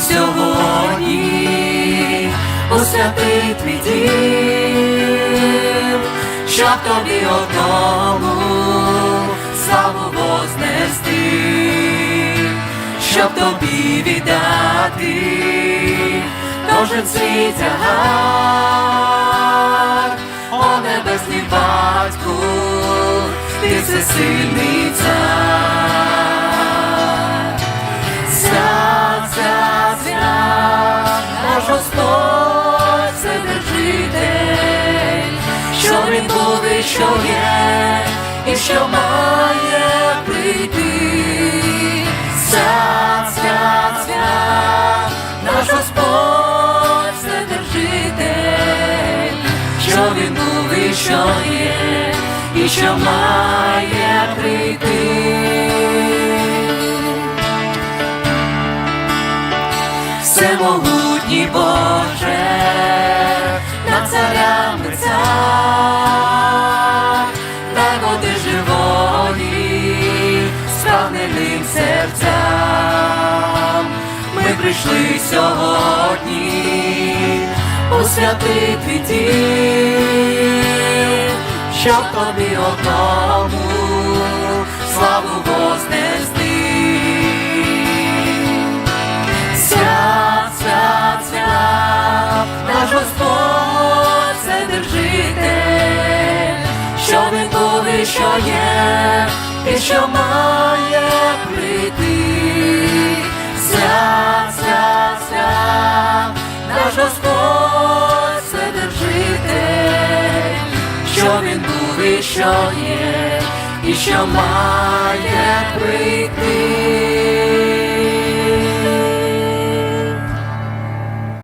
сьогодні. У святий твій дім, щоб тобі одному славу вознести, щоб тобі віддати кожен свій тягар, о небесний батьку, ти всесильний цар. Що є, і що має прийти. Свят, свят, свят, наш Господь Вседержитель, що він був і що є, і що має прийти. Всемогутній Боже, над царями цар, справненим серцям. Ми прийшли сьогодні у святий дім, щоб тобі одному славу вознести. Свят, свят, свят, наш Господь Вседержитель, що він був що є, і що має прийти. Свят, свят, свят, наш Господь Вседержитель, що він був і що є, і що має прийти.